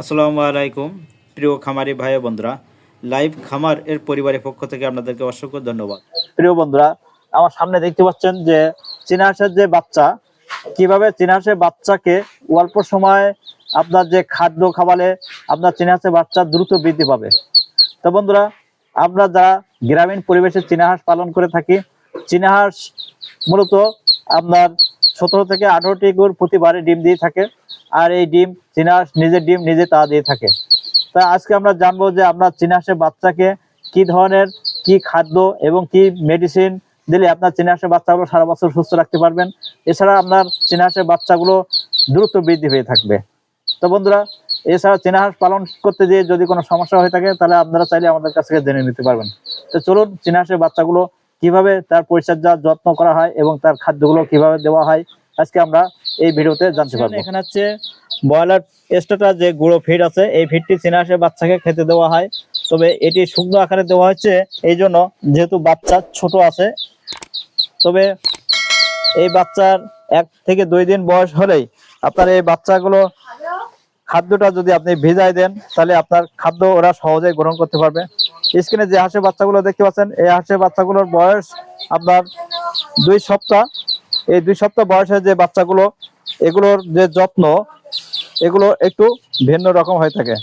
আসসালামু আলাইকুম, প্রিয় খামারি ভাই বন্ধুরা। লাইভ খামার এর পরিবারের পক্ষ থেকে আপনাদেরকে অসংখ্য ধন্যবাদ। প্রিয় বন্ধুরা, আমার সামনে দেখতে পাচ্ছেন যে চীনা হাঁসের যে বাচ্চা, কীভাবে চীনা হাঁসের বাচ্চাকে অল্প সময়ে আপনার যে খাদ্য খাওয়ালে আপনার চীনা হাঁসের বাচ্চা দ্রুত বৃদ্ধি পাবে। তো বন্ধুরা, আমরা যারা গ্রামীণ পরিবেশে চীনা হাঁস পালন করে থাকি চীনা হাঁস মূলত আপনার সতেরো থেকে আঠারোটি গুড় প্রতিবারে ডিম দিয়ে থাকে। আর এই ডিম চীনা হাঁস নিজের ডিম নিজে তা দিয়ে থাকে। তা আজকে আমরা জানব যে আপনার চীনা হাঁসের বাচ্চাকে কি ধরনের, কি খাদ্য এবং কি মেডিসিন দিলে আপনার চীনা হাঁসের বাচ্চাগুলো সারা বছর সুস্থ রাখতে পারবেন। এছাড়া আপনার চীনা হাঁসের বাচ্চাগুলো দ্রুত বৃদ্ধি পেয়ে থাকবে। তো বন্ধুরা, এছাড়া চীনা হাঁস পালন করতে গিয়ে যদি কোনো সমস্যা হয়ে থাকে, তাহলে আপনারা চাইলে আমাদের কাছ থেকে জেনে নিতে পারবেন। তো চলুন, চীনা হাঁসের বাচ্চাগুলো কীভাবে তার পরিচর্যা যত্ন করা হয় এবং তার খাদ্যগুলো কীভাবে দেওয়া হয়, আজকে আমরা এই ভিডিওতে জানতে পারব। এখানে হচ্ছে ব্রয়লার স্টার্টার যে গুঁড়ো ফিড আছে, এই ফিডটি চীনা হাঁসের বাচ্চাকে খেতে দেওয়া হয়। তবে এটি শুকনো আকারে দেওয়া হচ্ছে, এই জন্য যেহেতু বাচ্চা ছোট আছে, তবে এই বাচ্চার এক থেকে দুই দিন বয়স হলেই আপনার এই বাচ্চাগুলো খাদ্যটা যদি আপনি ভিজাই দেন, তাহলে আপনার খাদ্য ওরা সহজেই গ্রহণ করতে পারবে। স্ক্রিনে যে হাঁসের বাচ্চাগুলো দেখতে পাচ্ছেন, এই হাঁসের বাচ্চাগুলোর বয়স আপনার দুই সপ্তাহ। এই দুই সপ্তাহ বয়সের যে বাচ্চাগুলো, এগুলোর যে যত্ন, এগুলো একটু ভিন্ন রকম হয়ে থাকে।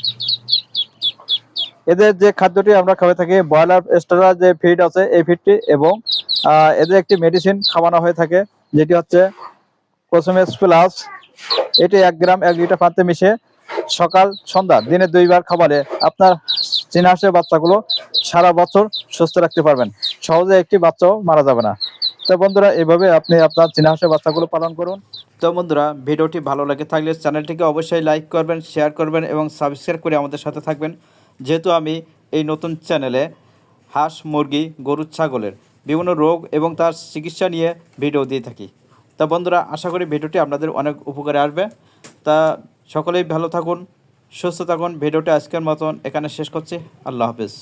এদের যে খাদ্যটি আমরা খাওয়া থাকি, ব্রয়লার স্টারার যে ফিড আছে, এই ফিডটি এবং এদের একটি মেডিসিন খাওয়ানো হয়ে থাকে, যেটি হচ্ছে কোসমেস প্লাস এটি এক গ্রাম, এক লিটার পানিতে মিশে সকাল, সন্ধ্যা, দিনে দুইবার খাবারে আপনার চীনা হাঁসের বাচ্চাগুলো সারা বছর সুস্থ রাখতে পারবেন। সহজে একটি বাচ্চাও মারা যাবে না। তো বন্ধুরা, এভাবে আপনি আপনার চীনহাঁসের বাচ্চাগুলো পালন করুন। তো বন্ধুরা, ভিডিওটি ভালো লাগে থাকলে চ্যানেলটিকে অবশ্যই লাইক করবেন, শেয়ার করবেন এবং সাবস্ক্রাইব করে আমাদের সাথে থাকবেন। যেহেতু আমি এই নতুন চ্যানেলে হাঁস, মুরগি, গরু, ছাগলের বিভিন্ন রোগ এবং তার চিকিৎসা নিয়ে ভিডিও দিয়ে থাকি। তা বন্ধুরা, আশা করি ভিডিওটি আপনাদের অনেক উপকারে আসবে। তা সকলেই ভালো থাকুন সুস্থ থাকুন। ভিডিওটি আজকের মতন এখানে শেষ করছি। আল্লাহ হাফেজ।